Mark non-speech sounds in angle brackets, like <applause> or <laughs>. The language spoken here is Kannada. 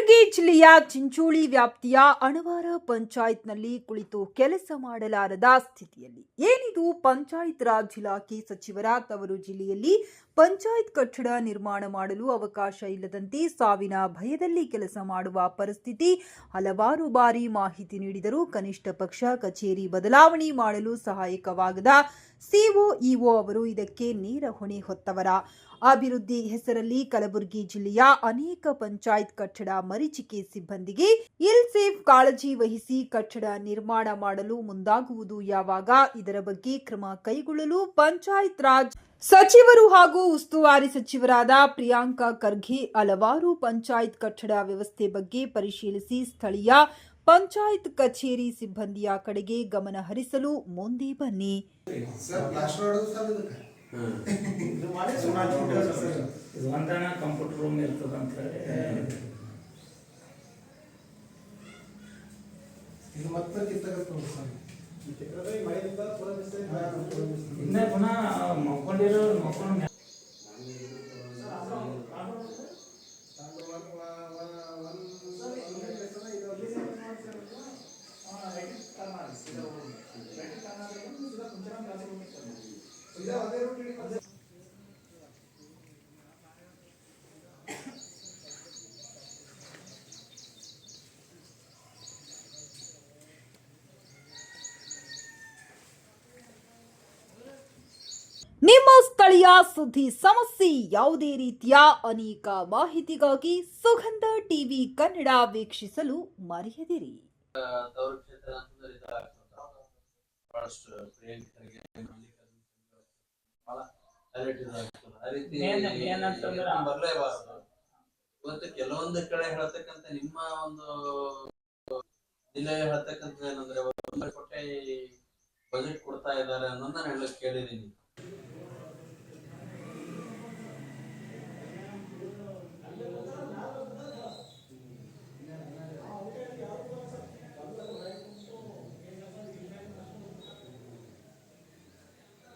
ಕಲಬುರಗಿ ಜಿಲ್ಲೆಯ ಚಿಂಚೋಳಿ ವ್ಯಾಪ್ತಿಯ ಅಣವಾರ ಪಂಚಾಯತ್ನಲ್ಲಿ ಕುಳಿತು ಕೆಲಸ ಮಾಡಲಾರದ ಸ್ಥಿತಿಯಲ್ಲಿ. ಏನಿದು ಪಂಚಾಯತ್ ರಾಜ್ ಇಲಾಖೆ ಸಚಿವರ ತವರು ಜಿಲ್ಲೆಯಲ್ಲಿ ಪಂಚಾಯತ್ ಕಟ್ಟಡ ನಿರ್ಮಾಣ ಮಾಡಲು ಅವಕಾಶ ಇಲ್ಲದಂತೆ ಸಾವಿನ ಭಯದಲ್ಲಿ ಕೆಲಸ ಮಾಡುವ ಪರಿಸ್ಥಿತಿ ಹಲವಾರು ಬಾರಿ ಮಾಹಿತಿ ನೀಡಿದರೂ ಕನಿಷ್ಠ ಪಕ್ಷ ಕಚೇರಿ ಬದಲಾವಣೆ ಮಾಡಲು ಸಹಾಯಕವಾಗದ ಸಿಒಇಒ ಅವರು ಇದಕ್ಕೆ ನೇರ ಹೊಣೆ ಹೊತ್ತವರ ಅಭಿವೃದ್ಧಿ ಹೆಸರಲ್ಲಿ ಕಲಬುರಗಿ ಜಿಲ್ಲೆಯ ಅನೇಕ ಪಂಚಾಯತ್ ಕಟ್ಟಡ ಮರೀಚಿಕೆ ಸಿಬ್ಬಂದಿಗೆ ಇಲ್ ಸೇಫ್ ಕಾಳಜಿ ವಹಿಸಿ ಕಟ್ಟಡ ನಿರ್ಮಾಣ ಮಾಡಲು ಮುಂದಾಗುವುದು ಯಾವಾಗ? ಇದರ ಬಗ್ಗೆ ಕ್ರಮ ಕೈಗೊಳ್ಳಲು ಪಂಚಾಯತ್ ರಾಜ್ ಸಚಿವರು ಹಾಗೂ ಉಸ್ತುವಾರಿ ಸಚಿವರಾದ ಪ್ರಿಯಾಂಕಾ ಖರ್ಗೆ ಹಲವಾರು ಪಂಚಾಯತ್ ಕಟ್ಟಡ ವ್ಯವಸ್ಥೆ ಬಗ್ಗೆ ಪರಿಶೀಲಿಸಿ ಸ್ಥಳೀಯ ಪಂಚಾಯತ್ ಕಚೇರಿ ಸಿಬ್ಬಂದಿಯ ಕಡೆಗೆ ಗಮನ ಹರಿಸಲು ಮುಂದೆ ಬನ್ನಿ. ಇದು <laughs> ಒಂದನ ಕಂಪ್ಯೂಟರ್ ರೂಮ್ ಇರ್ತದ ಅಂತ ಹೇಳಿ. ಇದು ಮತ್ತೆ ಇನ್ನೇ ಪುನಃ ಮಕ್ಕೊಂಡಿರೋ ಮಕ್ಕೊಂಡು ನಿಮ್ಮ ಸ್ಥಳೀಯ ಸುದ್ದಿ ಸಮಸ್ಯೆ ಯಾವುದೇ ರೀತಿಯ ಅನೇಕ ಮಾಹಿತಿಗಾಗಿ ಸುಗಂಧ ಟಿವಿ ಕನ್ನಡ ವೀಕ್ಷಿಸಲು ಮರೆಯದಿರಿ. ಬಹಳಷ್ಟು ಬರ್ಲೇಬಾರದು. ಇವತ್ತು ಕೆಲವೊಂದು ಕಡೆ ಹೇಳ್ತಕ್ಕಂಥ ನಿಮ್ಮ ಒಂದು ಜಿಲ್ಲೆ ಹೇಳ್ತಕ್ಕಂಥ ಏನಂದ್ರೆ ಒಂದೂವರೆ ಕೋಟಿ ಬಜೆಟ್ ಕೊಡ್ತಾ ಇದ್ದಾರೆ ಅನ್ನೋದನ್ನ ಹೇಳಕ್ ಕೇಳಿದೀನಿ